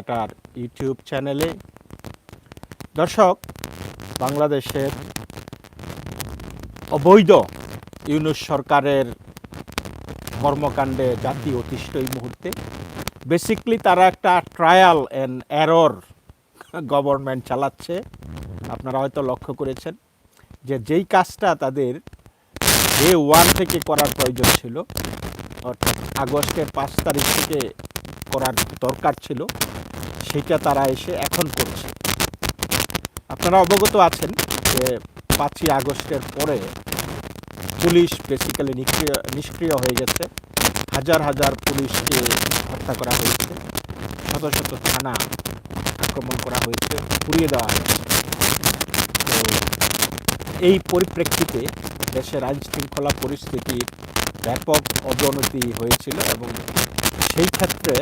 এটার ইউটিউব চ্যানেলে। দর্শক, বাংলাদেশের অবৈধ ইউনুস সরকারের কর্মকাণ্ডে জাতি অতিষ্ঠ এই মুহূর্তে। বেসিকলি তারা একটা ট্রায়াল অ্যান্ড এরর গভর্নমেন্ট চালাচ্ছে। আপনারা হয়তো লক্ষ্য করেছেন যে যেই কাজটা তাদের ডে ওয়ান থেকে করার প্রয়োজন ছিল, অর্থাৎ আগস্টের পাঁচ তারিখ থেকে করার দরকার ছিল সেটা তারা এসে এখন করছে। আপনারা অবগত আছেন যে পাঁচই আগস্টের পরে পুলিশ বেসিক্যালি নিষ্ক্রিয় নিষ্ক্রিয় হয়ে গেছে। হাজার হাজার পুলিশকে হত্যা করা হয়েছে। শত শত থানা আক্রমণ করা হয়েছে, পুড়িয়ে দেওয়া হয়েছে। তো এই পরিপ্রেক্ষিতে দেশের আইন শৃঙ্খলা পরিস্থিতির ব্যাপক অবনতি হয়েছিল এবং সেই ক্ষেত্রে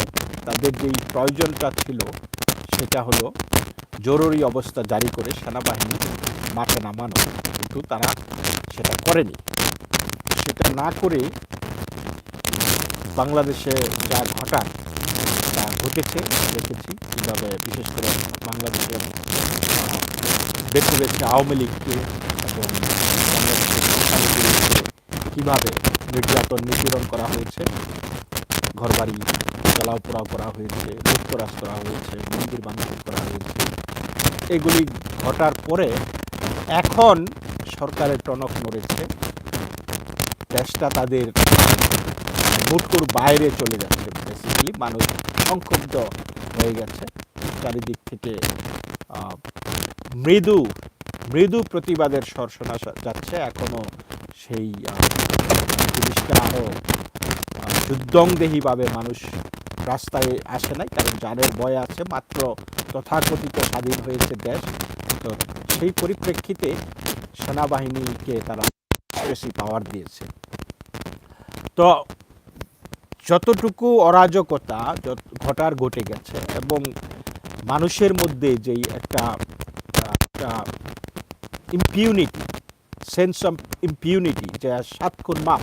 তাদের যেই প্রয়োজনটা ছিল, সেটা হলো জরুরি অবস্থা জারি করে সেনাবাহিনী মাঠে নামানো। কিন্তু তারা সেটা করেনি। সেটা না করে বাংলাদেশে যা ঘটার তা ঘটেছে, দেখেছি। কীভাবে বিশেষ করে বাংলাদেশের বেছে বেছে আওয়ামী লীগকে এবং বাংলাদেশের কীভাবে নির্যাতন নিপীড়ন করা হয়েছে ঘরবাড়ি জ্বালাও পোড়াও করা হয়েছে লুটতরাজ করা হয়েছে, মন্দির ভাঙচুর করা হয়েছে। এগুলি ঘটার পরে এখন সরকারের টনক নড়েছে। দেশটা তাদের মুটকুর বাইরে চলে যাচ্ছে বেসিক্যালি মানুষ সংক্ষুব্ধ হয়ে গেছে। চারিদিক থেকে মৃদু মৃদু প্রতিবাদের স্বর শোনা যাচ্ছে। এখনও সেই জিনিসটা আরও যুদ্ধংদেহীভাবে মানুষ রাস্তায় আসে নাই, কারণ জানের ভয় আছে, মাত্র তথাকথিত স্বাধীন হয়েছে দেশ। তো সেই পরিপ্রেক্ষিতে সেনাবাহিনীকে তারা বেশি পাওয়ার দিয়েছে। তো যতটুকু অরাজকতা ঘটার ঘটে গেছে এবং মানুষের মধ্যে যেই একটা একটা ইম্পিউনিটি সেন্স অফ ইম্পিউনিটি যে সাত খুন মাপ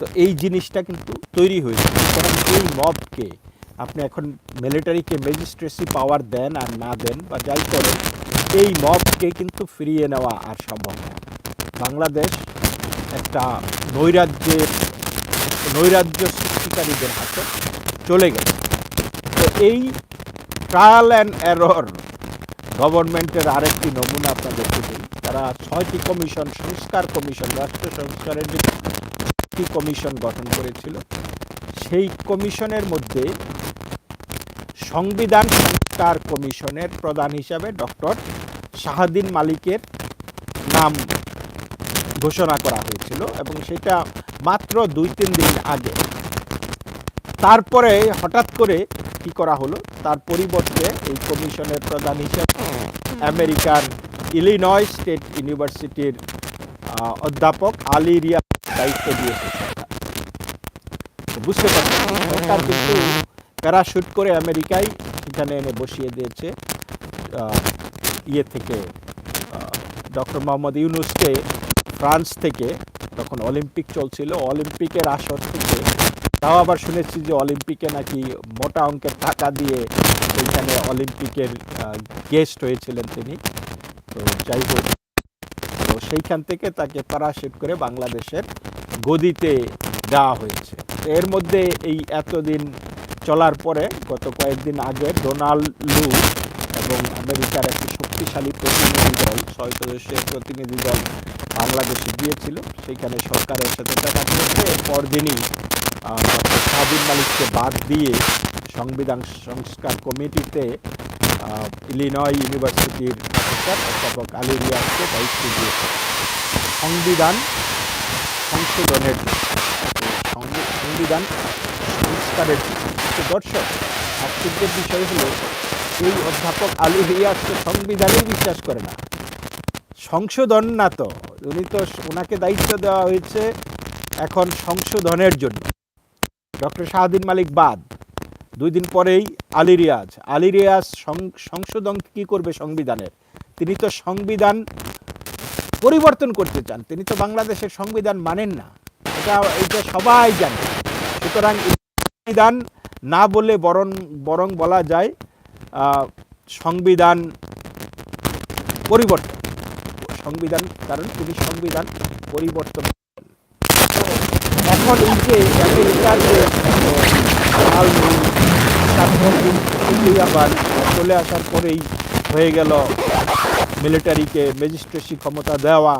তো এই জিনিসটা কিন্তু তৈরি হয়েছে। সুতরাং এই মবকে আপনি এখন মিলিটারিকে ম্যাজিস্ট্রেসি পাওয়ার দেন আর না দেন বা যাই করেন, এই মবকে কিন্তু ফিরিয়ে নেওয়া আর সম্ভব না। বাংলাদেশ একটা নৈরাজ্যের নৈরাজ্য সৃষ্টিকারীদের হাতে চলে গেছে। তো এই ট্রায়াল অ্যান্ড এরর গভর্নমেন্টের আরেকটি নমুনা আপনাদেরকে দিই। তারা ছয়টি কমিশন, সংস্কার কমিশন, রাষ্ট্র সংস্কারের যে একটি কমিশন গঠন করেছিল। সেই কমিশনের মধ্যে সংবিধান সংস্কার কমিশনের প্রধান হিসাবে ডক্টর শাহাদিন মালিকের নাম ঘোষণা করা হয়েছিল এবং সেটা মাত্র দুই তিন দিন আগে। তারপরে হঠাৎ করে কি করা হলো? তার পরিবর্তে এই কমিশনের প্রধান হিসেবে আমেরিকার ইলিনয় স্টেট ইউনিভার্সিটির অধ্যাপক আলী রিয়া দায়িত্ব দিয়েছে। সরকার বুঝতে পারছেন, সরকার কিন্তু প্যারাশুট করে আমেরিকায় এখানে এনে বসিয়ে দিয়েছে ইয়ে থেকে ডক্টর মোহাম্মদ ইউনুসকে ফ্রান্স থেকে, তখন অলিম্পিক চলছিল, অলিম্পিকের আসর থেকে। তাও আবার শুনেছি যে অলিম্পিকে নাকি মোটা অঙ্কের টাকা দিয়ে ওইখানে অলিম্পিকের গেস্ট হয়েছিলেন তিনি। তো যাই হোক, তো সেইখান থেকে তাকে প্যারাশুট করে বাংলাদেশের গদিতে দেওয়া হয়েছে। এর মধ্যে এই এতদিন চলার পরে গত কয়েকদিন আগে ডোনাল্ড লু এবং আমেরিকার একটি শক্তিশালী প্রতিনিধি দল ছয় সদস্যের প্রতিনিধি দল বাংলাদেশে গিয়েছিল। সেখানে সরকারের সাথে দেখা করেছে এর পরদিনই আহ, ডক্টর শাহদিন মালিককে বাদ দিয়ে সংবিধান সংস্কার কমিটিতে ইলিনয় ইউনিভার্সিটির অধ্যাপক আলী রিয়াজকে দায়িত্ব দিয়েছে। সংবিধান সংশোধনের সংবিধান সংস্কারের দর্শক। আশ্চর্যের বিষয় হলো, এই অধ্যাপক আলী রিয়াজ তো সংবিধানেই বিশ্বাস করে না। সংশোধন না তো, উনি তো ওনাকে দায়িত্ব দেওয়া হয়েছে এখন সংশোধনের জন্য। ডক্টর শাহদিন মালিক বাদ। দুই দিন পরেই আলী রিয়াজ। আলী রিয়াজ সংশোধন কি করবে সংবিধানের? তিনি তো সংবিধান পরিবর্তন করতে চান, তিনি তো বাংলাদেশের সংবিধান মানেন না। এটা এটা সবাই জানে। সুতরাং সংবিধান না বলে বরং বরং বলা যায় সংবিধান পরিবর্তন। সংবিধান, কারণ তিনি সংবিধান পরিবর্তন এখন এই যে আমেরিকার যে তারপর আবার চলে আসার পরেই হয়ে গেল মিলিটারিকে ম্যাজিস্ট্রেসি ক্ষমতা দেওয়া,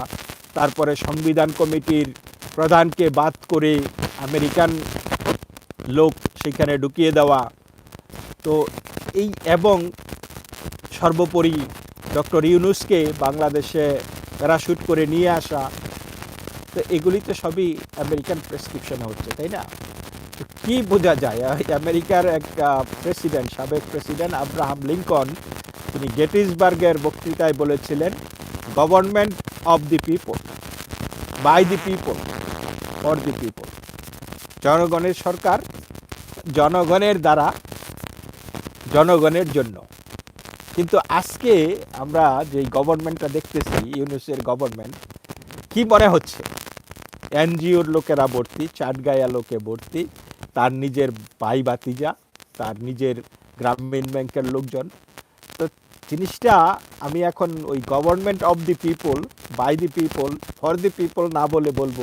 তারপরে সংবিধান কমিটির প্রধানকে বাদ করে আমেরিকান লোক সেখানে ঢুকিয়ে দেওয়া। তো এই এবং সর্বোপরি ডক্টর ইউনুসকে বাংলাদেশে প্যারাশুট করে নিয়ে আসা, তো এগুলি তো সবই আমেরিকান প্রেসক্রিপশনে হচ্ছে, তাই না? কি বোঝা যায়? আমেরিকার এক প্রেসিডেন্ট, সাবেক প্রেসিডেন্ট আব্রাহাম লিঙ্কন তিনি গেটিসবার্গের বক্তৃতায় বলেছিলেন government of the people by the people for the people জনগণের সরকার জনগণের দ্বারা, জনগণের জন্য। কিন্তু আজকে আমরা যে গভর্নমেন্টটা দেখতেছি, ইউনুসের গভর্নমেন্ট কি মনে হচ্ছে? এনজিওর লোকেরা ভর্তি, চাটগায়া লোকে ভর্তি, তার নিজের ভাই বাতিজা তার নিজের গ্রামীণ ব্যাংকের লোকজন জিনিসটা আমি এখন ওই government of the people by the people for the people না বলে বলব,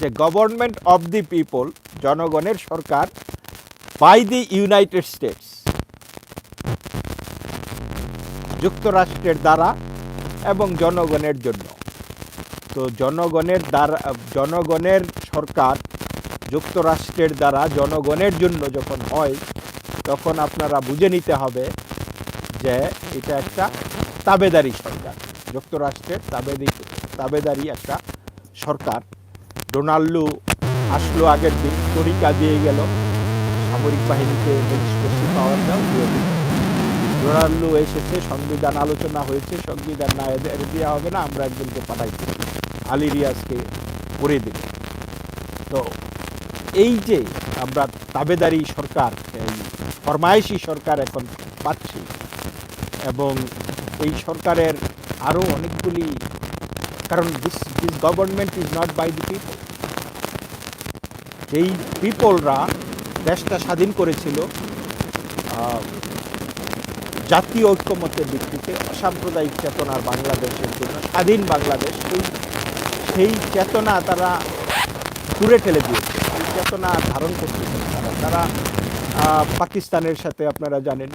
যে গভর্নমেন্ট অফ দি পিপল জনগণের সরকার বাই দি ইউনাইটেড স্টেটস যুক্তরাষ্ট্রের দ্বারা এবং জনগণের জন্য। তো জনগণের দ্বারা, জনগণের সরকার যুক্তরাষ্ট্রের দ্বারা জনগণের জন্য যখন হয়, তখন আপনারা বুঝে নিতে হবে যে এটা একটা তাবেদারি সরকার। যুক্তরাষ্ট্রের তাবেদি তাবেদারি একটা সরকার। ডোনাল্ডু আসলো আগের দিন, তরিকা দিয়ে গেল। সামরিক বাহিনীকে রেজিস্ট্রেশন পাওয়ার দিল। ডোনাল্ডু এসেছে, সংবিধান আলোচনা হয়েছে, সংবিধান না এদের দেওয়া হবে না, আমরা একজনকে পাঠাইছি। আলী রিয়াজকে করে দিল। তো এই যে আমরা তাবেদারি সরকার ফরমায়েশি সরকার এখন পাচ্ছি এবং এই সরকারের আরও অনেকগুলি, কারণ this this government is not by the people যেই পিপলরা দেশটা স্বাধীন করেছিল জাতীয় ঐক্যমতের ভিত্তিতে, অসাম্প্রদায়িক চেতনার বাংলাদেশের জন্য, স্বাধীন বাংলাদেশ সেই সেই চেতনা তারা দূরে ঠেলে দিয়েছে। সেই চেতনা ধারণ করতেছে তারা তারা পাকিস্তানের সাথে আপনারা জানেন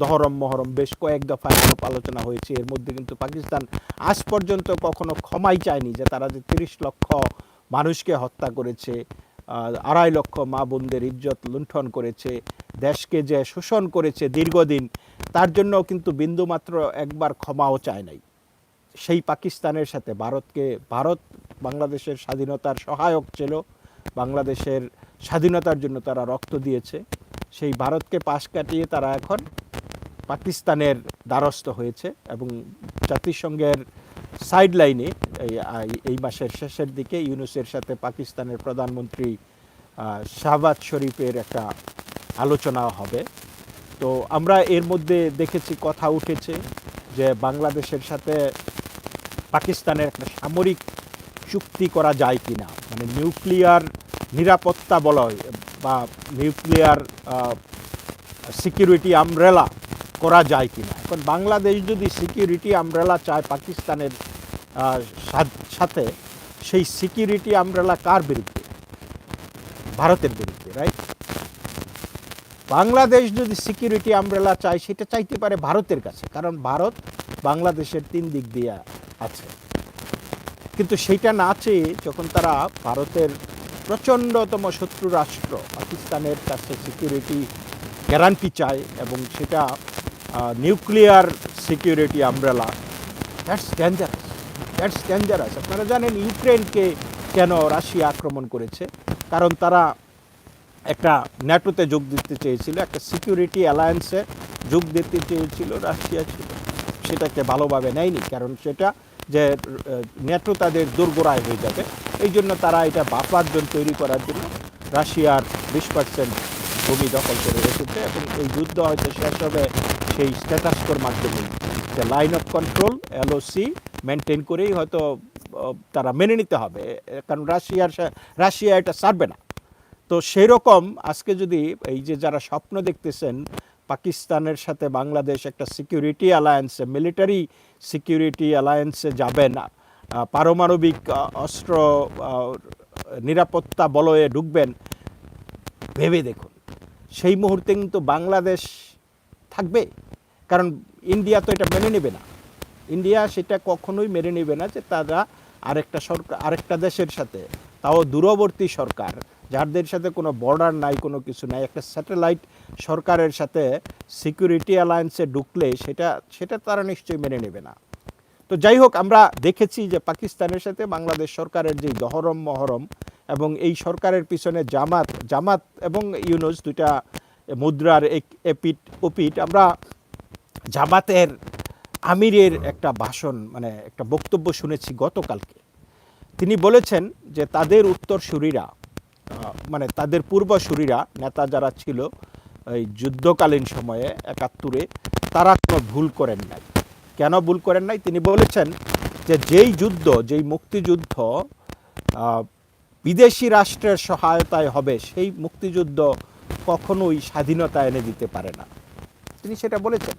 দহরম মহরম, বেশ কয়েক দফায় আলাপ আলোচনা হয়েছে। এর মধ্যে কিন্তু পাকিস্তান আজ পর্যন্ত কখনো ক্ষমাই চায়নি যে তারা যে তিরিশ লক্ষ মানুষকে হত্যা করেছে আড়াই লক্ষ মা বোনদের ইজ্জত লুণ্ঠন করেছে, দেশকে যে শোষণ করেছে দীর্ঘদিন, তার জন্য কিন্তু বিন্দুমাত্র একবার ক্ষমাও চায় নাই। সেই পাকিস্তানের সাথে ভারতকে, ভারত বাংলাদেশের স্বাধীনতার সহায়ক ছিল, বাংলাদেশের স্বাধীনতার জন্য তারা রক্ত দিয়েছে। সেই ভারতকে পাশ কাটিয়ে তারা এখন পাকিস্তানের দ্বারস্থ হয়েছে এবং জাতিসংঘের সাইড লাইনে এই মাসের শেষের দিকে ইউনুসের সাথে পাকিস্তানের প্রধানমন্ত্রী শাহবাজ শরীফের একটা আলোচনা হবে। তো আমরা এর মধ্যে দেখেছি, কথা উঠেছে যে বাংলাদেশের সাথে পাকিস্তানের একটা সামরিক চুক্তি করা যায় কি না মানে নিউক্লিয়ার নিরাপত্তা বলয় বা নিউক্লিয়ার সিকিউরিটি আমরেলা করা যায় কি না এখন বাংলাদেশ যদি সিকিউরিটি আমরেলা চায় পাকিস্তানের সাথে সেই সিকিউরিটি আমরেলা কার বিরুদ্ধে? ভারতের বিরুদ্ধে রাইট বাংলাদেশ যদি সিকিউরিটি আমরেলা চায়, সেটা চাইতে পারে ভারতের কাছে, কারণ ভারত বাংলাদেশের তিন দিক দিয়ে আছে। কিন্তু সেইটা না চেয়ে যখন তারা ভারতের প্রচণ্ডতম শত্রু রাষ্ট্র পাকিস্তানের কাছে সিকিউরিটি গ্যারান্টি চায় এবং সেটা nuclear security umbrella that's dangerous that's dangerous আপনারা জানেন ইউক্রেনকে কেন রাশিয়া আক্রমণ করেছে? কারণ তারা একটা ন্যাটোতে যোগ দিতে চেয়েছিল, একটা সিকিউরিটি অ্যালায়েন্সে যোগ দিতে চেয়েছিল, রাশিয়া ছিল। সেটাকে ভালোভাবে নেয়নি, কারণ সেটা যে ন্যাটো তাদের দুর্গোড়ায় হয়ে যাবে। এই জন্য তারা এটা বাফার জোন তৈরি করার জন্য রাশিয়ার বিশ পার্সেন্ট ভূমি দখল করে রেখেছে এবং এই যুদ্ধ হয়তো শেষ হবে সেই স্ট্যাটাসকোর মাধ্যমে। যে line of control LOC maintain করেই হয়তো তারা মেনে নিতে হবে। কারণ রাশিয়ার রাশিয়া এটা ছাড়বে না। তো সেই রকম আজকে যদি এই যে যারা স্বপ্ন দেখতেছেন, পাকিস্তানের সাথে বাংলাদেশ একটা সিকিউরিটি অ্যালায়েন্সে মিলিটারি সিকিউরিটি অ্যালায়েন্সে যাবে না পারমাণবিক অস্ত্র নিরাপত্তা বলয়ে ঢুকবেন, ভেবে দেখুন। সেই মুহূর্তে কিন্তু বাংলাদেশ থাকবে। কারণ ইন্ডিয়া তো এটা মেনে নেবে না। ইন্ডিয়া সেটা কখনোই মেনে নেবে না যে তারা আরেকটা সরকার, আরেকটা দেশের সাথে। তাও দূরবর্তী সরকার, যাদের সাথে কোনো বর্ডার নাই, কোনো কিছু নাই, একটা স্যাটেলাইট সরকারের সাথে সিকিউরিটি অ্যালায়েন্সে ঢুকলে সেটা সেটা তারা নিশ্চয়ই মেনে নেবে না। তো যাই হোক, আমরা দেখেছি যে পাকিস্তানের সাথে বাংলাদেশ সরকারের যে দহরম মহরম এবং এই সরকারের পিছনে জামাত জামাত এবং ইউনুস দুইটা মুদ্রার এক- এপিট ওপিট আমরা জামাতের আমিরের একটা ভাষণ মানে একটা বক্তব্য শুনেছি গতকালকে। তিনি বলেছেন যে তাদের উত্তরসূরিরা মানে তাদের পূর্বসূরিরা, নেতা যারা ছিল এই যুদ্ধকালীন সময়ে একাত্তরে, তারা কোনো ভুল করেন নাই। কেন ভুল করেন নাই? তিনি বলেছেন যে যেই যুদ্ধ, যেই মুক্তিযুদ্ধ বিদেশি রাষ্ট্রের সহায়তায় হবে, সেই মুক্তিযুদ্ধ কখনোই স্বাধীনতা এনে দিতে পারে না। তিনি সেটা বলেছেন।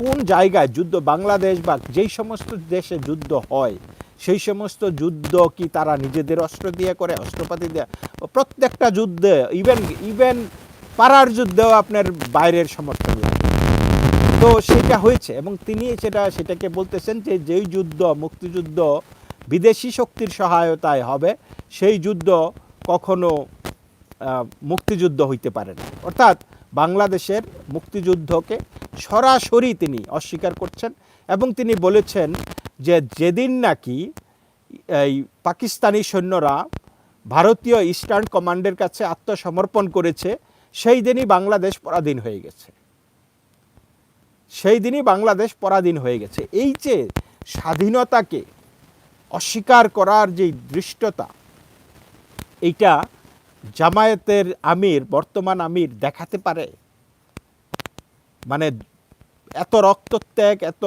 কোন জায়গায় যুদ্ধ, বাংলাদেশ বা যেই সমস্ত দেশে যুদ্ধ হয়, সেই সমস্ত যুদ্ধ কি তারা নিজেদের অস্ত্র দিয়ে করে, অস্ত্রপাতি দিয়ে? প্রত্যেকটা যুদ্ধে ইভেন ইভেন পাড়ার যুদ্ধেও আপনার বাইরের সমর্থন তো সেটা হয়েছে এবং তিনি সেটা, সেটাকে বলতেছেন যে যেই যুদ্ধ, মুক্তিযুদ্ধ বিদেশি শক্তির সহায়তায় হবে, সেই যুদ্ধ কখনো মুক্তিযুদ্ধ হইতে পারে না। অর্থাৎ বাংলাদেশের মুক্তিযুদ্ধকে সরাসরি তিনি অস্বীকার করছেন এবং তিনি বলেছেন যে যেদিন নাকি এই পাকিস্তানি সৈন্যরা ভারতীয় ইস্টার্ন কমান্ডের কাছে আত্মসমর্পণ করেছে, সেই দিনই বাংলাদেশ পরাধীন হয়ে গেছে। সেই দিনই বাংলাদেশ পরাধীন হয়ে গেছে। এই যে স্বাধীনতাকে অস্বীকার করার যে দৃষ্টতা, এইটা জামায়াতের আমির, বর্তমান আমির দেখাতে পারে? মানে এত রক্তত্যাগ, এত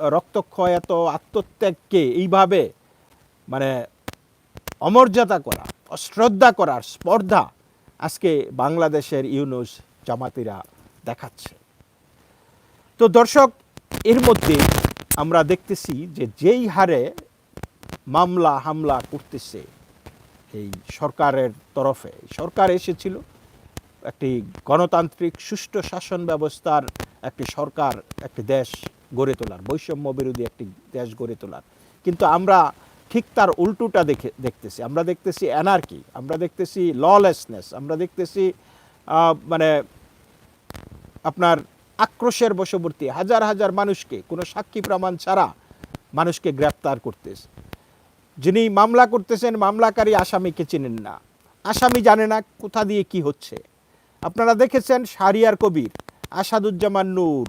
রক্তক্ষয়, এত আত্মত্যাগকে এইভাবে মানে অমর্যাদা করা, অশ্রদ্ধা করার স্পর্ধা আজকে বাংলাদেশের ইউনুস জামাতিরা দেখাচ্ছে। তো দর্শক, এর মধ্যে আমরা দেখতেছি যে যেই হারে মামলা, হামলা করতেছে এই সরকারের তরফে। সরকার এসেছিল একটি গণতান্ত্রিক সুষ্ঠু শাসন ব্যবস্থার একটি সরকার, একটি দেশ গড়ে তোলার বৈষম্য বিরোধী একটি দেশ গড়ে তোলার। কিন্তু আমরা ঠিক তার উল্টোটা দেখে, দেখতেছি। আমরা দেখতেছি অ্যানার্কি আমরা দেখতেছি ললেসনেস আমরা দেখতেছি মানে আপনার আক্রোশের বশবর্তী হাজার হাজার মানুষকে, কোনো সাক্ষী প্রমাণ ছাড়া মানুষকে গ্রেপ্তার করতেছে। যিনি মামলা করতেছেন, মামলাকারী আসামিকে চিনেন না। আসামি জানে না কোথা দিয়ে কি হচ্ছে। আপনারা দেখেছেন শাহরিয়ার কবির, আসাদুজ্জামান নূর,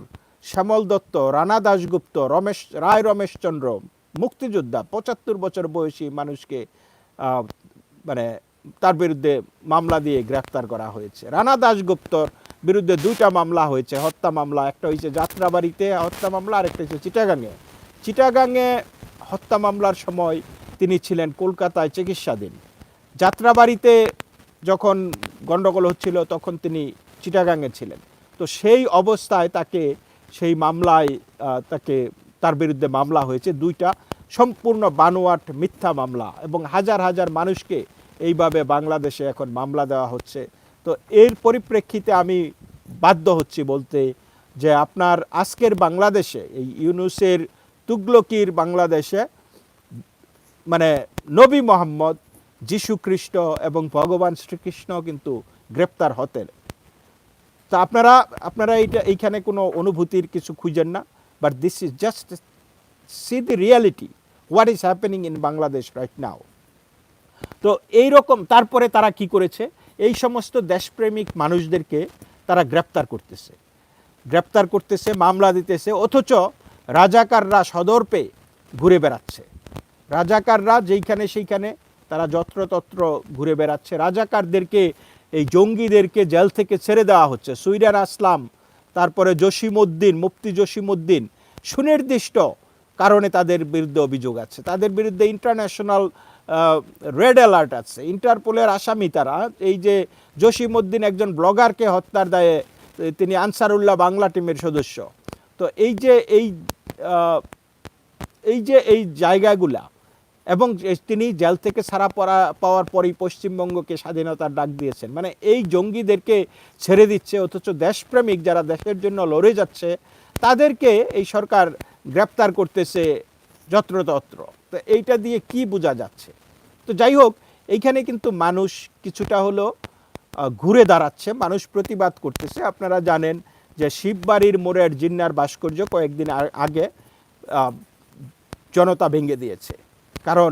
শ্যামল দত্ত, রানা দাশগুপ্ত, রমেশ, রায় রমেশচন্দ্র মুক্তিযোদ্ধা, পঁচাত্তর বছর বয়সী মানুষকে মানে তার বিরুদ্ধে মামলা দিয়ে গ্রেফতার করা হয়েছে। রানা দাশগুপ্তর বিরুদ্ধে দুইটা মামলা হয়েছে, হত্যা মামলা, একটা হয়েছে যাত্রাবাড়িতে হত্যা মামলা আর একটা হয়েছে চিটাগাংয়ে চিটাগাংয়ে হত্যা মামলার সময় তিনি ছিলেন কলকাতায় চিকিৎসাধীন। যাত্রাবাড়িতে যখন গণ্ডগোল হচ্ছিল, তখন তিনি চিটাগাংয়ে ছিলেন। তো সেই অবস্থায় তাকে, সেই মামলায় তাকে, তার বিরুদ্ধে মামলা হয়েছে দুইটা। সম্পূর্ণ বানোয়াট মিথ্যা মামলা এবং হাজার হাজার মানুষকে এইভাবে বাংলাদেশে এখন মামলা দেওয়া হচ্ছে। তো এর পরিপ্রেক্ষিতে আমি বাধ্য হচ্ছি বলতে যে আপনার আজকের বাংলাদেশে, এই ইউনুসের তুগলকির বাংলাদেশে মানে নবী মোহাম্মদ, যিশু খ্রিস্ট এবং ভগবান শ্রীকৃষ্ণ কিন্তু গ্রেপ্তার হতেন। তা আপনারা আপনারা এইটা, এইখানে কোনো অনুভূতির কিছু খুঁজেন না but this is just see the reality what is happening in Bangladesh right now তো এই রকম তারপরে তারা কি করেছে? এই সমস্ত দেশপ্রেমিক মানুষদেরকে তারা গ্রেপ্তার করতেছে। গ্রেপ্তার করতেছে, মামলা দিতেছে, অথচ রাজাকাররা সদর্পে ঘুরে বেড়াচ্ছে। রাজাকাররা যেইখানে সেইখানে তারা যত্রতত্র ঘুরে বেড়াচ্ছে। রাজাকারদেরকে, এই জঙ্গিদেরকে জেল থেকে ছেড়ে দেওয়া হচ্ছে। সুইরান আসলাম, তারপরে জসিমউদ্দিন, মুফতি জসিমউদ্দিন সুনির্দিষ্ট কারণে তাদের বিরুদ্ধে অভিযোগ আছে। তাদের বিরুদ্ধে ইন্টারন্যাশনাল রেড অ্যালার্ট আছে। ইন্টারপোলের আসামি তারা, এই যে জসিমউদ্দিন একজন ব্লগারকে হত্যার দায়ে তিনি আনসারুল্লাহ বাংলা টিমের সদস্য। তো এই যে এই এই যে এই জায়গাগুলা এবং তিনি জেল থেকে ছাড়া পড়া পাওয়ার পরেই পশ্চিমবঙ্গকে স্বাধীনতার ডাক দিয়েছেন। মানে এই জঙ্গিদেরকে ছেড়ে দিচ্ছে, অথচ দেশপ্রেমিক যারা দেশের জন্য লড়ে যাচ্ছে, তাদেরকে এই সরকার গ্রেপ্তার করতেছে যত্রতত্র। তো এইটা দিয়ে কি বোঝা যাচ্ছে? তো যাই হোক, এইখানে কিন্তু মানুষ কিছুটা হলো ঘুরে দাঁড়াচ্ছে, মানুষ প্রতিবাদ করতেছে। আপনারা জানেন যে শিববাড়ির মোড়ের জিন্নার ভাস্কর্য কয়েকদিন আগে জনতা ভেঙে দিয়েছে। কারণ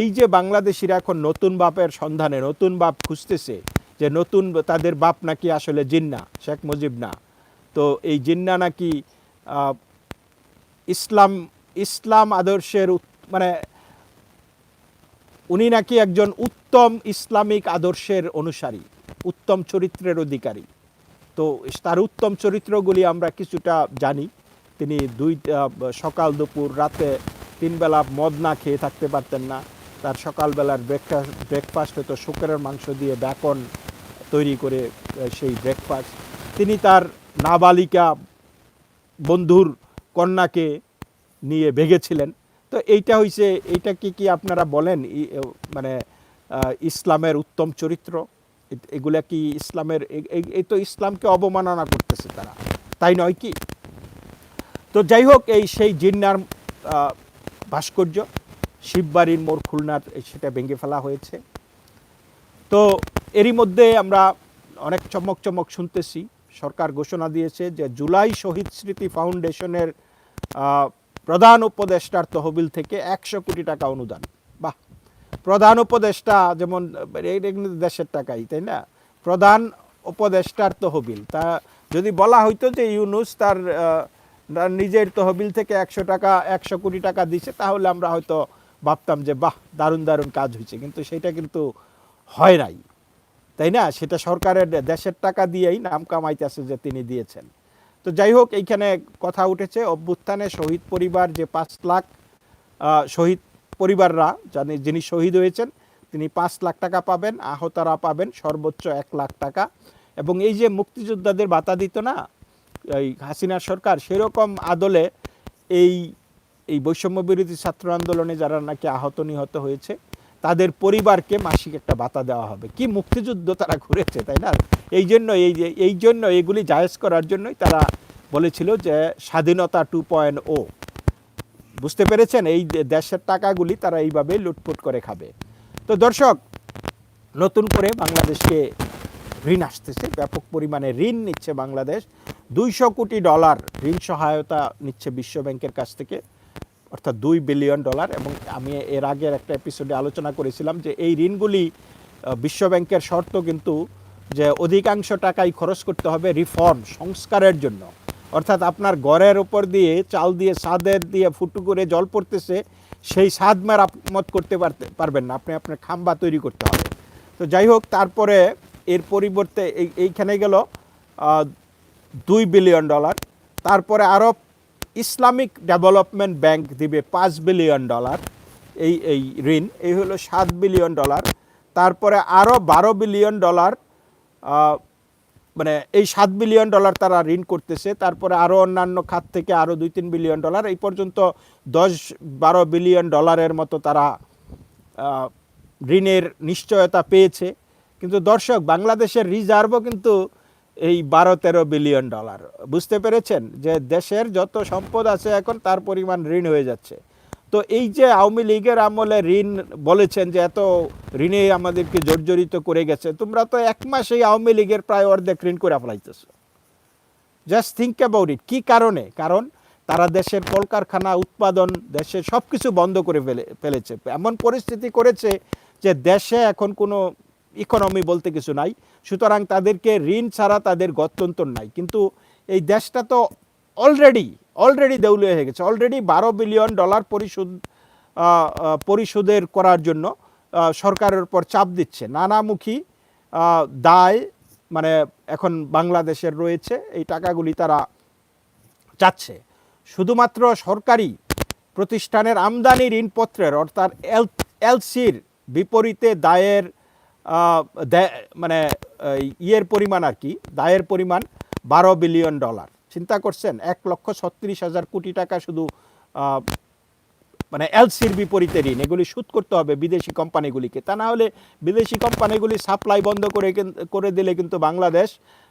এই যে বাংলাদেশিরা এখন নতুন বাপের সন্ধানে, নতুন বাপ খুঁজতেছে যে নতুন তাদের বাপ নাকি আসলে জিন্না শেখ মুজিব না। তো এই জিন্না নাকি ইসলাম ইসলাম আদর্শের মানে উনি নাকি একজন উত্তম ইসলামিক আদর্শের অনুসারী, উত্তম চরিত্রের অধিকারী। তো তার উত্তম চরিত্রগুলি আমরা কিছুটা জানি। তিনি দুই সকাল দুপুর, রাতে তিন বেলা মদ না খেয়ে থাকতে পারতেন না। তার সকালবেলার ব্রেকফাস্ট ব্রেকফাস্ট হতো শুকরের মাংস দিয়ে ব্যাকন তৈরি করে সেই ব্রেকফাস্ট তিনি তার নাবালিকা বন্ধুর কন্যাকে নিয়ে ভেগেছিলেন। তো এইটা হইছে, এইটা কি কি আপনারা বলেন? মানে ইসলামের উত্তম চরিত্র? এগুলা কি ইসলামের এই তো ইসলামকে অবমাননা করতেছে তারা। তাই নয় কি? তো যাই হোক, এই সেই জিন্নার ভাস্কর্য। শিববাড়ির মোড় খুলনার সেটা ভেঙে ফেলা হয়েছে। তো এরই মধ্যে আমরা অনেক চমক চমক শুনতেছি। সরকার ঘোষণা দিয়েছে যে জুলাই শহীদ স্মৃতি ফাউন্ডেশনের প্রধান উপদেষ্টার তহবিল থেকে একশো কোটি টাকা অনুদান। বাহ! প্রধান উপদেষ্টা যেমন দেশের টাকাই, তাই না? প্রধান উপদেষ্টার তহবিল। তা যদি বলা হইতো যে ইউনুস তার নিজের তহবিল থেকে একশো টাকা, একশো কোটি টাকা দিছে, তাহলে আমরা হয়তো ভাবতাম যে, বাহ, দারুণ দারুণ কাজ হয়েছে। কিন্তু সেটা কিন্তু হয় নাই। তাই না? সেটা সরকারের দেশের টাকা দিয়েই নাম কামাইতেছে যে তিনি দিয়েছেন। তো যাই হোক, এইখানে কথা উঠেছে, অভ্যুত্থানে শহীদ পরিবার যে পাঁচ লাখ শহীদ পরিবাররা জানি যিনি শহীদ হয়েছেন, তিনি পাঁচ লাখ টাকা পাবেন, আহতারা পাবেন সর্বোচ্চ এক লাখ টাকা। এবং এই যে মুক্তিযোদ্ধাদের ভাতা দিত না এই হাসিনা সরকার সেরকম আদলে এই এই বৈষম্য বিরোধী ছাত্র আন্দোলনে যারা নাকি আহত নিহত হয়েছে, তাদের পরিবারকে মাসিক একটা ভাতা দেওয়া হবে। কি মুক্তিযুদ্ধ তারা ঘুরেছে, তাই না? এই জন্য, এই যে, এই জন্য এগুলি জায়েজ করার জন্যই তারা বলেছিল যে স্বাধীনতা টু পয়েন্ট ও। বুঝতে পেরেছেন? এই দেশের টাকাগুলি তারা এইভাবে লুটপুট করে খাবে। তো দর্শক, নতুন করে বাংলাদেশকে ঋণ আসতেছে ব্যাপক পরিমাণে ঋণ নিচ্ছে বাংলাদেশ। দুইশো কোটি ডলার ঋণ সহায়তা নিচ্ছে বিশ্ব ব্যাংকের কাছ থেকে অর্থাৎ দুই বিলিয়ন ডলার। এবং আমি এর আগের একটা এপিসোডে আলোচনা করেছিলাম যে এই ঋণগুলি আহ, বিশ্ব ব্যাংকের শর্ত কিন্তু যে অধিকাংশ টাকাই খরচ করতে হবে রিফর্ম সংস্কারের জন্য। অর্থাৎ আপনার ঘরের ওপর দিয়ে চাল দিয়ে ছাদের দিয়ে ফুটু করে জল পড়তেছে সেই ছাদ মেরামত করতে পারতে পারবেন না। আপনি আপনার খাম্বা তৈরি করতে হবে। তো যাই হোক তারপরে এর পরিবর্তে এই- এইখানে গেল দুই বিলিয়ন ডলার। তারপরে আরব ইসলামিক ডেভেলপমেন্ট ব্যাংক দিবে পাঁচ বিলিয়ন ডলার, এই এই ঋণ। এই হলো সাত বিলিয়ন ডলার। তারপরে আরও বারো বিলিয়ন ডলার মানে এই সাত বিলিয়ন ডলার তারা ঋণ করতেছে। তারপরে আরও অন্যান্য খাত থেকে আরও দুই, তিন বিলিয়ন ডলার। এই পর্যন্ত দশ, বারো বিলিয়ন ডলারের মতো তারা ঋণের নিশ্চয়তা পেয়েছে। কিন্তু দর্শক, বাংলাদেশের রিজার্ভও কিন্তু এই বারো তেরো বিলিয়ন ডলার। বুঝতে পেরেছেন যে দেশের যত সম্পদ আছে এখন তার পরিমাণ ঋণ হয়ে যাচ্ছে। তো এই যে আওয়ামী লীগের আমলে ঋণ বলেছেন যে এত ঋণে আমাদেরকে জর্জরিত করে গেছে, তোমরা তো এক মাস এই আওয়ামী লীগের প্রায় অর্ধেক ঋণ করে ফেলাইতেছো। জাস্ট থিঙ্ক অ্যাবাউট ইট কী কারণে? কারণ তারা দেশের কলকারখানা, উৎপাদন, দেশের সব কিছু বন্ধ করে ফেলে, ফেলেছে। এমন পরিস্থিতি করেছে যে দেশে এখন কোনো ইকোনমি বলতে কিছু নাই। সুতরাং তাদেরকে ঋণ ছাড়া তাদের গত্যন্তর নাই। কিন্তু এই দেশটা তো অলরেডি অলরেডি দেউলিয়া হয়ে গেছে। অলরেডি বারো বিলিয়ন ডলার পরিশোধ পরিশোধের করার জন্য সরকারের উপর চাপ দিচ্ছে। নানামুখী দায় মানে এখন বাংলাদেশের রয়েছে। এই টাকাগুলি তারা চাচ্ছে। শুধুমাত্র সরকারি প্রতিষ্ঠানের আমদানি ঋণপত্রের অর্থাৎ এল, এলসির বিপরীতে দায়ের মানে ইয়ের পরিমাণ আর কি, দায়ের পরিমাণ বারো বিলিয়ন ডলার। চিন্তা করছেন, এক লক্ষ ছত্রিশ হাজার কোটি টাকা শুধু মানে এলসির বিপরীতে ঋণ, এগুলি সুদ করতে হবে বিদেশি কোম্পানিগুলিকে। তা না হলে বিদেশি কোম্পানিগুলি সাপ্লাই বন্ধ করে করে দিলে কিন্তু বাংলাদেশ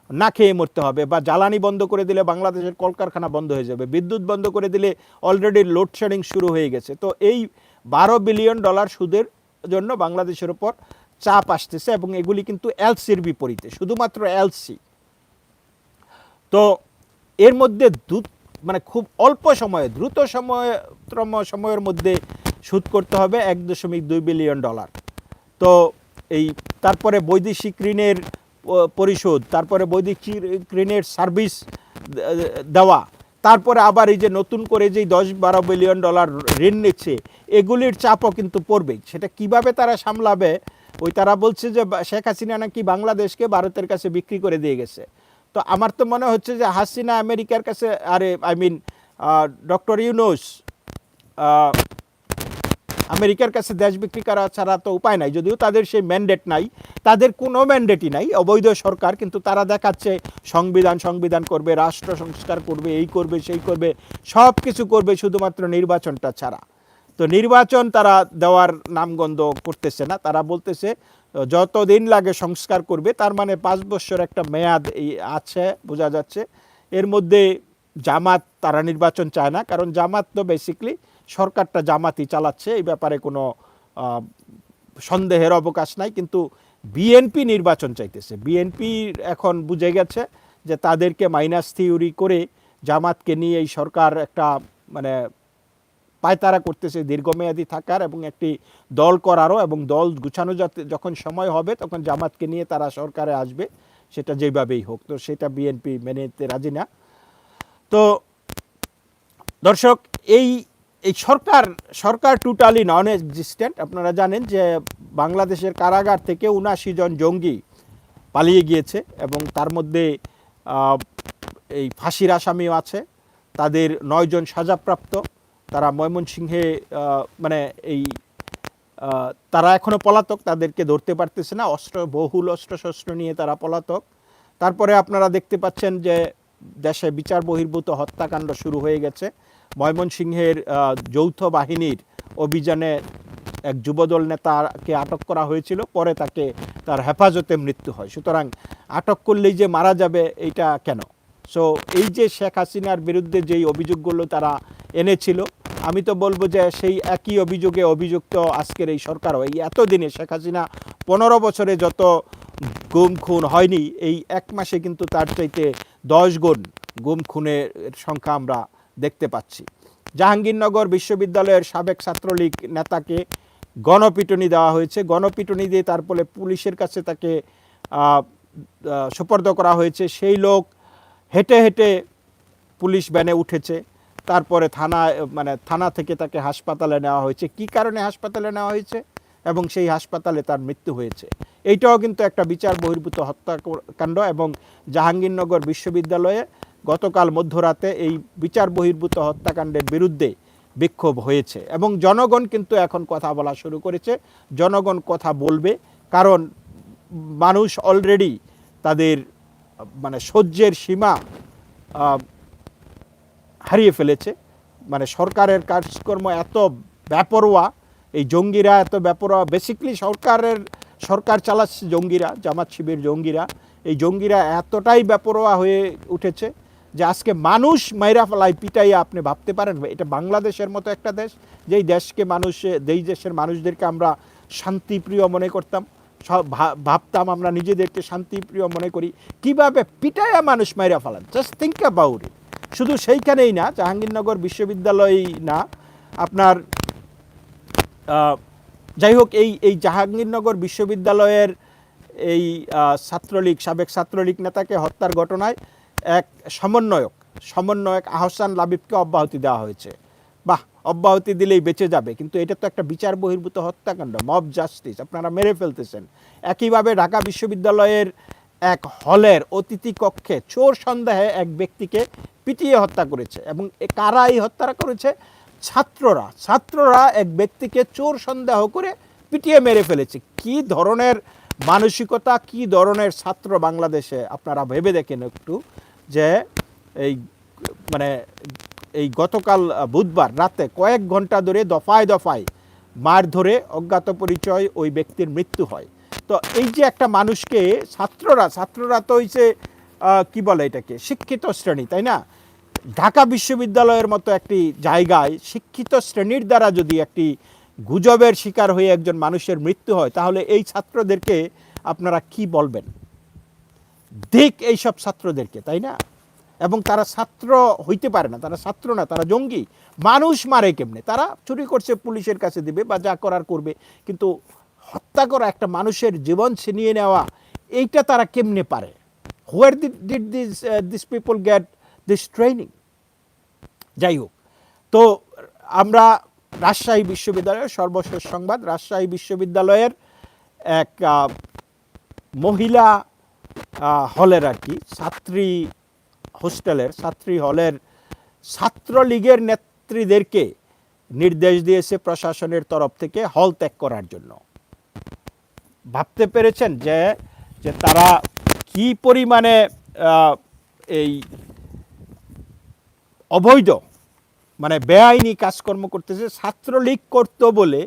না খেয়ে মরতে হবে, বা জ্বালানি বন্ধ করে দিলে বাংলাদেশের কলকারখানা বন্ধ হয়ে যাবে, বিদ্যুৎ বন্ধ করে দিলে অলরেডি লোডশেডিং শুরু হয়ে গেছে। তো এই বারো বিলিয়ন ডলার সুদের জন্য বাংলাদেশের উপর চাপ আসতেছে এবং এগুলি কিন্তু এলসির বিপরীতে, শুধুমাত্র এলসি। তো এর মধ্যে দ্রুত মানে খুব অল্প সময়ে, দ্রুত সময়তম সময়ের মধ্যে সুদ করতে হবে এক দশমিক দুই বিলিয়ন ডলার। তো এই, তারপরে বৈদেশিক ঋণের পরিশোধ, তারপরে বৈদেশিক ঋণের সার্ভিস দেওয়া, তারপরে আবার এই যে নতুন করে যেই দশ বারো বিলিয়ন ডলার ঋণ নিচ্ছে, এগুলির চাপও কিন্তু পড়বেই। সেটা কীভাবে তারা সামলাবে ওই তারা বলছে যে শেখ হাসিনা নাকি বাংলাদেশকে ভারতের কাছে বিক্রি করে দিয়ে গেছে। তো আমার তো মনে হচ্ছে যে হাসিনা আমেরিকার কাছে, আরে আই মিন ডক্টর ইউনুস আমেরিকার কাছে দেশ বিক্রি করা ছাড়া তো উপায় নাই। যদিও তাদের সেই ম্যান্ডেট নাই, তাদের কোনো ম্যান্ডেটই নাই, অবৈধ সরকার, কিন্তু তারা দেখাচ্ছে সংবিধান সংবিধান করবে, রাষ্ট্র সংস্কার করবে, এই করবে, সেই করবে সব কিছু করবে শুধুমাত্র নির্বাচনটা ছাড়া। তো নির্বাচন তারা দেওয়ার নামগন্ধ করতেছে না। তারা বলতেছে, যতদিন লাগে সংস্কার করবে। তার মানে পাঁচ বছর একটা মেয়াদ আছে, বোঝা যাচ্ছে। এর মধ্যে জামাত তারা নির্বাচন চায় না, কারণ জামাত তো বেসিকলি সরকারটা জামাতই চালাচ্ছে, এই ব্যাপারে কোনো সন্দেহের অবকাশ নাই। কিন্তু বিএনপি নির্বাচন চাইতেছে। বিএনপি এখন বুঝে গেছে যে তাদেরকে মাইনাস থিওরি করে জামাতকে নিয়ে এই সরকার একটা মানে পায়তারা করতেছে দীর্ঘমেয়াদী থাকার এবং একটি দল করারও এবং দল গুছানো যাতে যখন সময় হবে, তখন জামাতকে নিয়ে তারা সরকারে আসবে। সেটা যেভাবেই হোক। তো সেটা বিএনপি মেনে নিতে রাজি না। তো দর্শক, এই এই সরকার সরকার টোটালি নন এক্সিস্টেন্ট আপনারা জানেন যে বাংলাদেশের কারাগার থেকে উনাশি জন জঙ্গি পালিয়ে গিয়েছে এবং তার মধ্যে এই ফাঁসির আসামিও আছে। তাদের নয়জন সাজাপ্রাপ্ত। তারা ময়মনসিংহে মানে এই তারা এখনও পলাতক, তাদেরকে ধরতে পারতেছে না। অস্ত্র, বহুল অস্ত্রশস্ত্র নিয়ে তারা পলাতক। তারপরে আপনারা দেখতে পাচ্ছেন যে দেশে বিচার বহির্ভূত হত্যাকাণ্ড শুরু হয়ে গেছে। ময়মনসিংহের যৌথ বাহিনীর অভিযানে এক যুবদল নেতাকে আটক করা হয়েছিল। পরে তাকে তার হেফাজতে মৃত্যু হয়। সুতরাং আটক করলেই যে মারা যাবে, এইটা কেন? সো এই যে শেখ হাসিনার বিরুদ্ধে যেই অভিযোগগুলো তারা এনেছিল, আমি তো বলব যে সেই একই অভিযোগে অভিযুক্ত আজকের এই সরকারও। এই এতদিনে শেখ হাসিনা পনেরো বছরে যত গুম খুন হয়নি, এই এক মাসে কিন্তু তার চাইতে দশ গুণ গুম খুনের সংখ্যা আমরা দেখতে পাচ্ছি। জাহাঙ্গীরনগর বিশ্ববিদ্যালয়ের সাবেক ছাত্রলীগ নেতাকে গণপিটুনি দেওয়া হয়েছে। গণপিটুনি দিয়ে তারপরে পুলিশের কাছে তাকে সোপর্দ করা হয়েছে। সেই লোক হেঁটে হেঁটে পুলিশ ভ্যানে উঠেছে। তারপরে থানা মানে থানা থেকে তাকে হাসপাতালে নেওয়া হয়েছে। কি কারণে হাসপাতালে নেওয়া হয়েছে? এবং সেই হাসপাতালে তার মৃত্যু হয়েছে। এইটাও কিন্তু একটা বিচার বহির্ভূত হত্যাকাণ্ড এবং জাহাঙ্গীরনগর বিশ্ববিদ্যালয়ে গতকাল মধ্যরাতে এই বিচার বহির্ভূত হত্যাকাণ্ডের বিরুদ্ধে বিক্ষোভ হয়েছে। এবং জনগণ কিন্তু এখন কথা বলা শুরু করেছে। জনগণ কথা বলবে। কারণ মানুষ অলরেডি তাদের মানে সহ্যের সীমা হারিয়ে ফেলেছে। মানে সরকারের কাজকর্ম এত ব্যাপরোয়া এই জঙ্গিরা এত ব্যাপরোয়া বেসিকলি সরকারের, সরকার চালাচ্ছে জঙ্গিরা, জামাত শিবির জঙ্গিরা। এই জঙ্গিরা এতটাই ব্যাপরোয়া হয়ে উঠেছে যে আজকে মানুষ মাইরা ফেলায়, পিটাইয়া আপনি ভাবতে পারেন। এটা বাংলাদেশের মতো একটা দেশ, যেই দেশকে মানুষ, যেই দেশের মানুষদেরকে আমরা শান্তিপ্রিয় মনে করতাম। ভাবতাম আমরা নিজেদেরকে শান্তিপ্রিয় মনে করি। কীভাবে পিটাইয়া মানুষ মাইরা ফেলান? জাস্ট থিঙ্ক অ্যাবাউট ইট শুধু সেইখানেই না, জাহাঙ্গীরনগর বিশ্ববিদ্যালয়ই না, আপনার যাই হোক এই এই জাহাঙ্গীরনগর বিশ্ববিদ্যালয়ের এই ছাত্রলীগ, সাবেক ছাত্রলীগ নেতাকে হত্যার ঘটনায় এক সমন্বয়ক সমন্বয়ক আহসান লাবিবকে অব্যাহতি দেওয়া হয়েছে। অব্যাহতি দিলেই বেঁচে যাবে। কিন্তু এটা তো একটা বিচার বহির্ভূত হত্যাকাণ্ড মব জাস্টিস আপনারা মেরে ফেলতেছেন। একইভাবে ঢাকা বিশ্ববিদ্যালয়ের এক হলের অতিথি কক্ষে চোর সন্দেহে এক ব্যক্তিকে পিটিয়ে হত্যা করেছে এবং কারা এই হত্যাটা করেছে? ছাত্ররা ছাত্ররা এক ব্যক্তিকে চোর সন্দেহ করে পিটিয়ে মেরে ফেলেছে। কি ধরনের মানসিকতা, কি ধরনের ছাত্র বাংলাদেশে আপনারা ভেবে দেখেন একটু যে এই মানে এই গতকাল বুধবার রাতে কয়েক ঘণ্টা ধরে দফায় দফায় মার ধরে অজ্ঞাত পরিচয় ওই ব্যক্তির মৃত্যু হয়। তো এই যে একটা মানুষকে ছাত্ররা ছাত্ররা তো হইছে কি বলে এটাকে? শিক্ষিত শ্রেণি, তাই না? ঢাকা বিশ্ববিদ্যালয়ের মতো একটি জায়গায় শিক্ষিত শ্রেণির দ্বারা যদি একটি গুজবের শিকার হয়ে একজন মানুষের মৃত্যু হয়, তাহলে এই ছাত্রদেরকে আপনারা কি বলবেন? দিক এইসব ছাত্রদেরকে, তাই না? এবং তারা ছাত্র হইতে পারে না, তারা ছাত্র না, তারা জঙ্গি। মানুষ মারে কেমনে? তারা চুরি করছে, পুলিশের কাছে দিবে বা যা করার করবে, কিন্তু হত্যা করা একটা মানুষের জীবন ছিনিয়ে নেওয়া, এইটা তারা কেমনে পারে? Where the did this this people get this training যাই হোক, তো আমরা রাজশাহী বিশ্ববিদ্যালয়ের সর্বশেষ সংবাদ, রাজশাহী বিশ্ববিদ্যালয়ের এক মহিলা হলের আর কি, ছাত্রী হোস্টেলের, ছাত্রী হলের ছাত্রলীগের নেত্রীদেরকে নির্দেশ দিয়েছে প্রশাসনের তরফ থেকে হল ত্যাগ করার জন্য। ভাবতে পেরেছেন যে যে তারা কি পরিমাণে এই অবৈধ মানে বেআইনি কাজকর্ম করতেছে, ছাত্রলীগ করতো বলে,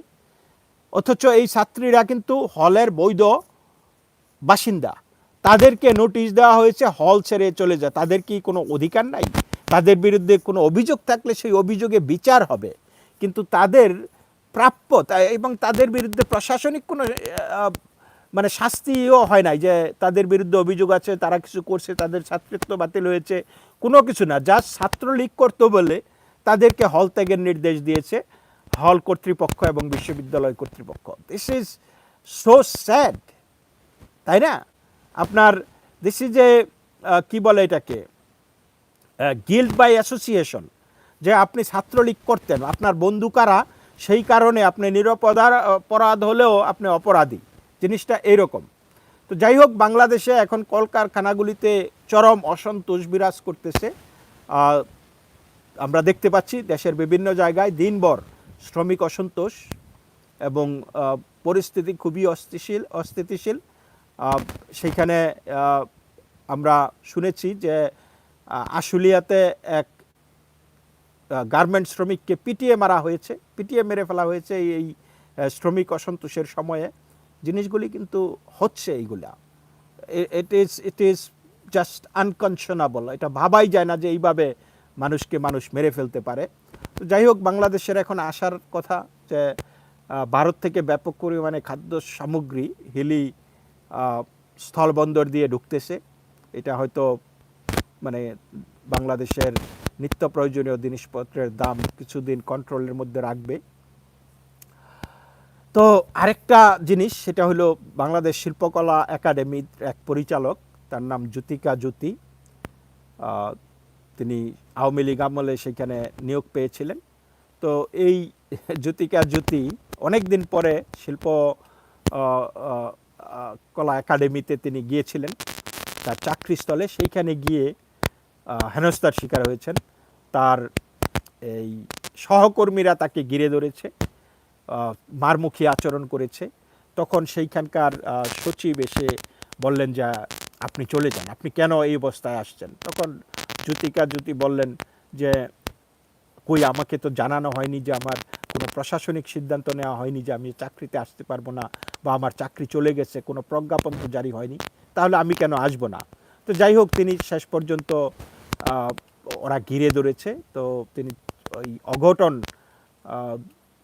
অথচ এই ছাত্রীরা কিন্তু হলের বৈধ বাসিন্দা। তাদেরকে নোটিশ দেওয়া হয়েছে হল ছেড়ে চলে যায় তাদের কি কোনো অধিকার নাই? তাদের বিরুদ্ধে কোনো অভিযোগ থাকলে সেই অভিযোগে বিচার হবে। কিন্তু তাদের প্রাপ্য এবং তাদের বিরুদ্ধে প্রশাসনিক কোনো মানে শাস্তিও হয় নাই যে তাদের বিরুদ্ধে অভিযোগ আছে, তারা কিছু করছে, তাদের ছাত্রত্ব বাতিল হয়েছে, কোনো কিছু না। যা ছাত্রলীগ করতো বলে তাদেরকে হল ত্যাগের নির্দেশ দিয়েছে হল কর্তৃপক্ষ এবং বিশ্ববিদ্যালয় কর্তৃপক্ষ। দিস ইজ সো স্যাড তাই না? আপনার দিস ইজ যে কি বলে এটাকে? গিল্ড বাই অ্যাসোসিয়েশন যে আপনি ছাত্রলীগ করতেন, আপনার বন্ধু কারা, সেই কারণে আপনি নিরপরাধ, অপরাধ হলেও আপনি অপরাধী। জিনিসটা এইরকম। তো যাই হোক, বাংলাদেশে এখন কলকারখানাগুলিতে চরম অসন্তোষ বিরাজ করতেছে। আমরা দেখতে পাচ্ছি দেশের বিভিন্ন জায়গায় দিনভর শ্রমিক অসন্তোষ এবং পরিস্থিতি খুবই অস্থিতিশীল অস্থিতিশীল। আহ, সেইখানে আমরা শুনেছি যে আশুলিয়াতে এক গার্মেন্ট শ্রমিককে পিটিয়ে মারা হয়েছে। পিটিয়ে মেরে ফেলা হয়েছে এই শ্রমিক অসন্তোষের সময়ে। জিনিসগুলি কিন্তু হচ্ছে এইগুলা। It is it is just unconscionable এটা ভাবাই যায় না যে এইভাবে মানুষকে মানুষ মেরে ফেলতে পারে। তো যাই হোক বাংলাদেশের এখন আসার কথা যে ভারত থেকে ব্যাপক পরিমাণে খাদ্য সামগ্রী হিলি স্থলবন্দর দিয়ে ঢুকতেছে। এটা হয়তো মানে বাংলাদেশের নিত্য প্রয়োজনীয় জিনিসপত্রের দাম কিছুদিন কন্ট্রোলের মধ্যে রাখবে। তো আরেকটা জিনিস, সেটা হলো বাংলাদেশ শিল্পকলা একাডেমির এক পরিচালক, তার নাম জ্যোতিকা জ্যোতি। তিনি আওয়ামী লীগ আমলে সেখানে নিয়োগ পেয়েছিলেন। তো এই জ্যোতিকা জ্যোতি অনেক দিন পরে শিল্প কলা একাডেমিতে তিনি গিয়েছিলেন। তার চাকরিস্থলে সেইখানে গিয়ে আহ, হেনস্থার শিকার হয়েছেন। তার এই সহকর্মীরা তাকে ঘিরে ধরেছে মারমুখী আচরণ করেছে। তখন সেইখানকার সচিব এসে বললেন যে আপনি চলে যান। আপনি কেন এই অবস্থায় আসছেন? তখন জ্যোতিকা জ্যোতি বললেন যে কই আমাকে তো জানানো হয়নি যে আমার কোনো প্রশাসনিক সিদ্ধান্ত নেওয়া হয়নি যে আমি চাকরিতে আসতে পারব না। বা আমার চাকরি চলে গেছে, কোনো প্রজ্ঞাপন তো জারি হয়নি, তাহলে আমি কেন আসব না? তো যাই হোক, তিনি শেষ পর্যন্ত ওরা ঘিরে ধরেছে, তো তিনি ওই অঘটন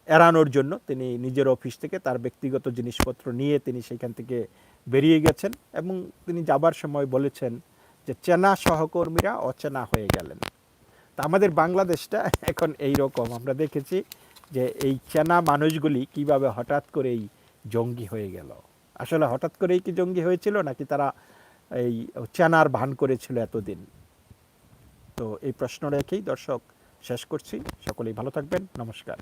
এড়ানোর জন্য তিনি নিজের অফিস থেকে তার ব্যক্তিগত জিনিসপত্র নিয়ে তিনি সেখান থেকে বেরিয়ে গেছেন এবং তিনি যাবার সময় বলেছেন যে চেনা সহকর্মীরা অচেনা হয়ে গেলেন। তা আমাদের বাংলাদেশটা এখন এই রকম আমরা দেখেছি যে এই চেনা মানুষগুলি কীভাবে হঠাৎ করেই জঙ্গি হয়ে গেল। আসলে হঠাৎ করেই কি জঙ্গি হয়েছিল নাকি তারা এই চেনার ভান করেছিল এতদিন? তো এই প্রশ্ন রেখেই দর্শক শেষ করছি। সকলেই ভালো থাকবেন। নমস্কার।